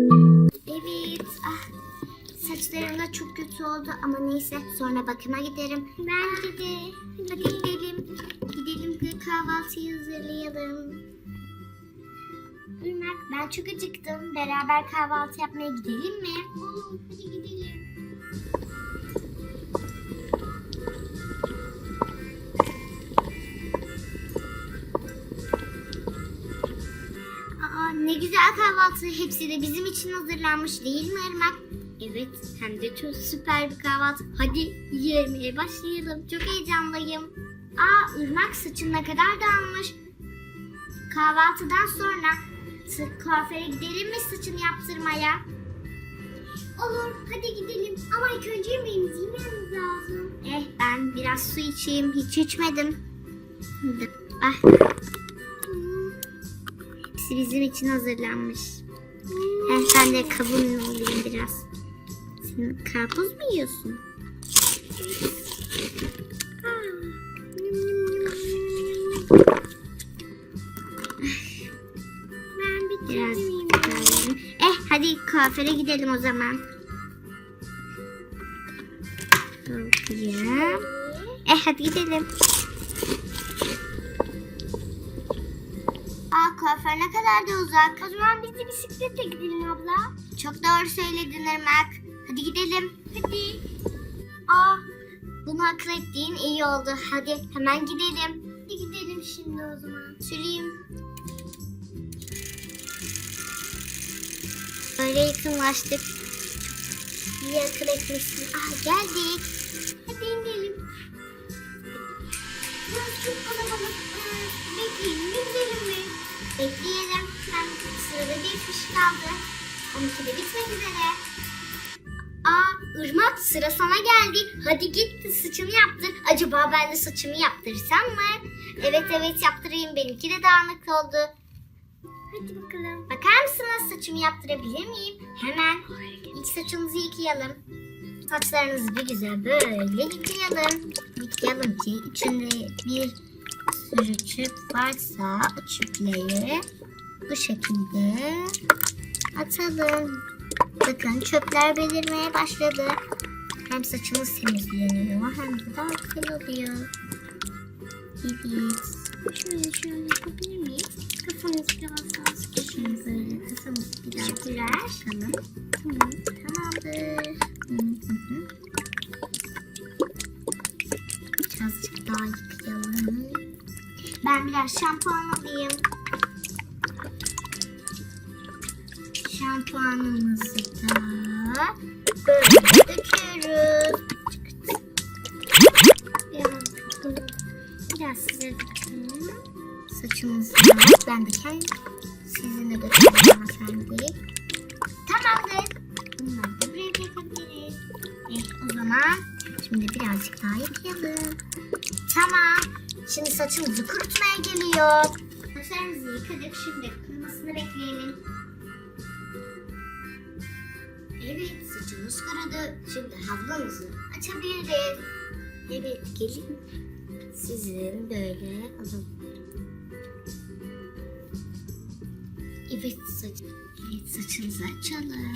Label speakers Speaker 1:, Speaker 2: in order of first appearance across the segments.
Speaker 1: Evet. Ah, saçlarım da çok kötü oldu ama neyse sonra bakıma giderim. Bence de. Hadi gidelim. Gidelim de kahvaltıyı hazırlayalım. Irmak ben çok acıktım. Beraber kahvaltı yapmaya gidelim mi? Olur hadi gidelim. Ne güzel kahvaltı. Hepsi de bizim için hazırlanmış değil mi Irmak? Evet hem de çok süper bir kahvaltı. Hadi yemeye başlayalım. Çok heyecanlıyım. Aa Irmak saçın ne kadar dağılmış. Kahvaltıdan sonra kuaföre gidelim mi saçını yaptırmaya? Olur hadi gidelim ama ilk önce yemeğimizi yememiz lazım. Eh ben biraz su içeyim hiç içmedim. Ah. Hepsi bizim için hazırlanmış. Hem sen de kabuğunu olayım biraz. Sen karpuz mu yiyorsun? Ben biraz. Eh hadi kuaföre gidelim o zaman. Ya. Eh hadi gidelim. Aa kuaför ne kadar da uzak. O zaman biz de bisikletle gidelim abla. Çok doğru söyledin Irmak. Hadi gidelim. Hadi. Aa bunu akıl ettiğin iyi oldu. Hadi hemen gidelim. Hadi gidelim şimdi o zaman. Süreyim. Böyle yakınlaştık. İyi akıl etmişsin. Ah geldik. Hadi inelim. Çok kalabalık. Ee, Bekleyin gidelim? Bekleyelim. Ben sırada bir kişi kaldı. Onunki de bitmek üzere. Aa Irmak sıra sana geldi. Hadi git saçını yaptır. Acaba ben de saçımı yaptırsam mı? Evet evet yaptırayım. Benimki de dağınık oldu. Hadi bakalım. Bakar mısınız saçımı yaptırabilir miyim? Hemen. İlk saçınızı yıkayalım. Saçlarınızı bir güzel böyle yıkayalım. Yıkayalım ki içinde bir sürü varsa çöpleri bu şekilde atalım. Bakın çöpler belirmeye başladı. Hem saçımız temizleniyor hem de daha güzel oluyor. Evet. Şöyle şöyle yapabilir miyiz? Kafanız biraz daha sıkışın böyle. Kafanızı bir daha Teşekkürler. Tamam. Tamamdır. Hı hı hı. Birazcık daha yıkayalım. Ben biraz şampuan alayım. Şampuanımızı da böyle döküyoruz. Biraz, size dökeyim. Saçımızı ben de kendim sizinle döküyorum hanımefendi. Tamamdır. Bunları da buraya bırakabiliriz. Evet o zaman şimdi birazcık daha yıkayalım. Tamam. Şimdi saçımızı kurutmaya geliyor. Saçlarımızı yıkadık. Şimdi kurumasını bekleyelim. Evet saçımız kurudu. Şimdi havlumuzu açabiliriz. Evet gelin. Sizin böyle alın. Evet saç. Evet saçınızı açalım.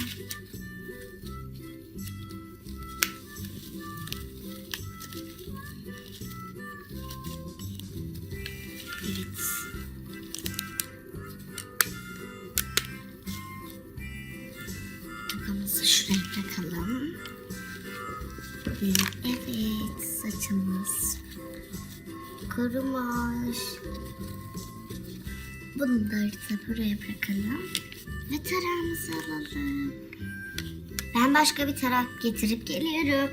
Speaker 1: Ve evet saçımız kurumuş. Bunları da buraya bırakalım. Ve tarağımızı alalım. Ben başka bir tarak getirip geliyorum.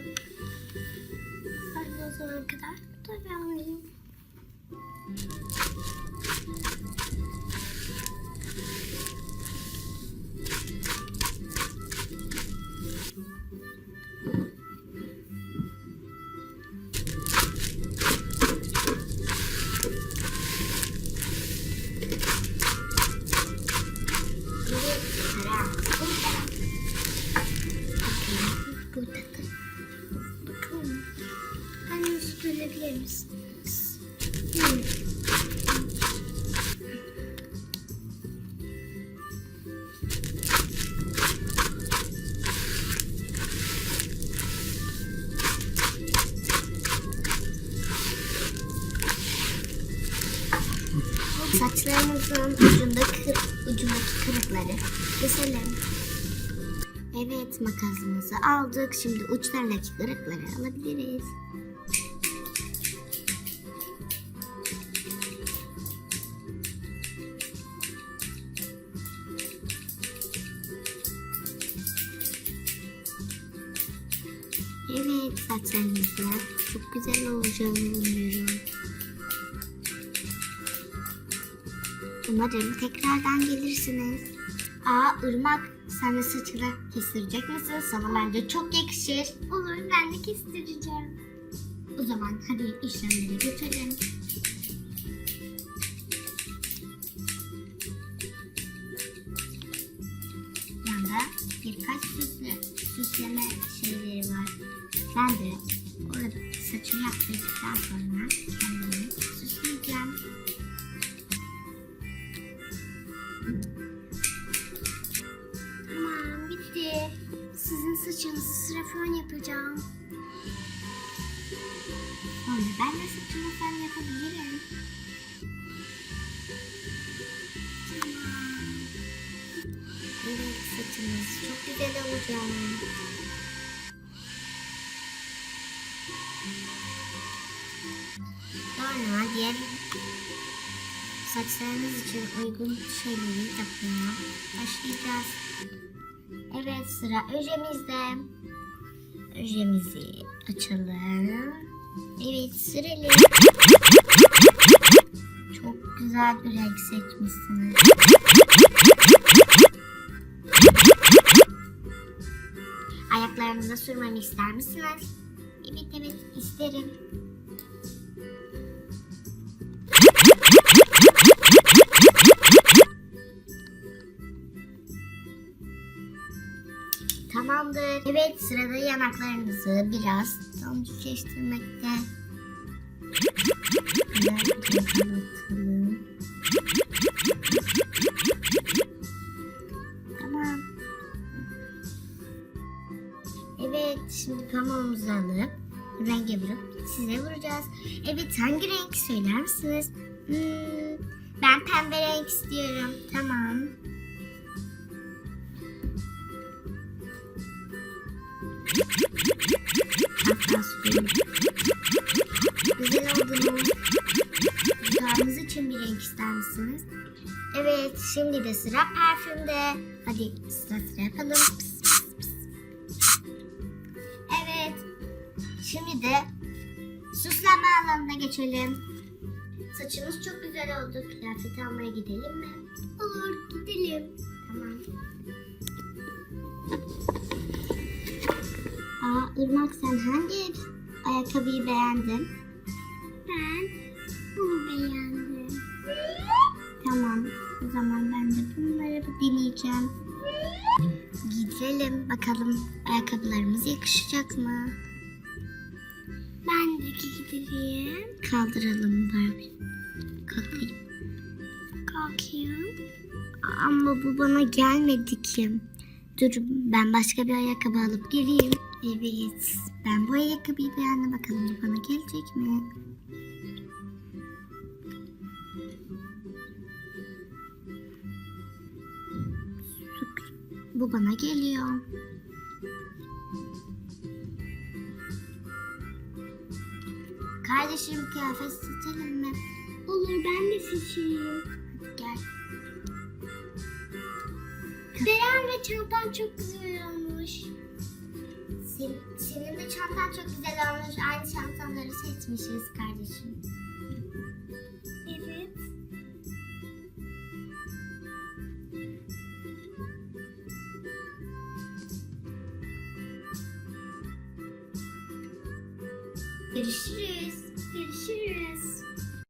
Speaker 1: yapabilirsiniz. Saçlarımızın ucunda kır, ucundaki kırıkları keselim. Evet makasımızı aldık. Şimdi uçlarındaki kırıkları alabiliriz. Evet saçlarımızda çok güzel olacağını umuyorum. Umarım tekrardan gelirsiniz. Aa Irmak sen de saçını kestirecek misin? Sana bence çok yakışır. Olur ben de kestireceğim. O zaman hadi işlemleri götürelim. Yanında birkaç süsle, süsleme şeyleri var. Ben de orada saçımı yaptırdıktan sonra kendimi süsleyeceğim. Tamam bitti. Sizin saçınızı sıra fön yapacağım. Sonra ben de saçımı fön yapabilirim. Tamam. Evet saçımız çok güzel olacak. Sonra diğer saçlarımız için uygun şeyleri yapmaya başlayacağız. Evet sıra öjemizde. Öjemizi açalım. Evet sürelim. Çok güzel bir renk seçmişsiniz. Ayaklarınıza sürmemi ister misiniz? Evet isterim. Tamamdır. Evet sırada yanaklarınızı biraz. Biraz kapatalım. Tamam. Evet şimdi pamuğumuzu alıp renge vurup size vuracağız. Evet hangi renk söyler misiniz? Hmm, ben pembe renk istiyorum. Tamam. Güzel olduğunu dudağınız için bir renk ister misiniz? Evet, şimdi de sıra parfümde. Hadi sıra sıra yapalım. Şimdi de süsleme alanına geçelim. Saçımız çok güzel oldu. Kıyafet almaya gidelim mi? Olur, gidelim. Tamam. Aa, Irmak sen hangi ayakkabıyı beğendin? Ben bunu beğendim. Tamam. O zaman ben de bunları deneyeceğim. Gidelim bakalım ayakkabılarımız yakışacak mı? Gideyim. Kaldıralım Barbie. Kalkayım. Kalkayım. Ama bu bana gelmedi ki. Dur ben başka bir ayakkabı alıp geleyim. Evet ben bu ayakkabıyı beğendim bakalım bu bana gelecek mi? Bu bana geliyor. Kardeşim kıyafet seçelim mi? Olur ben de seçeyim. Gel. Beren ve çantan çok güzel olmuş. Senin, senin de çantan çok güzel olmuş. Aynı çantaları seçmişiz kardeşim. Evet. Görüşürüz. Görüşürüz.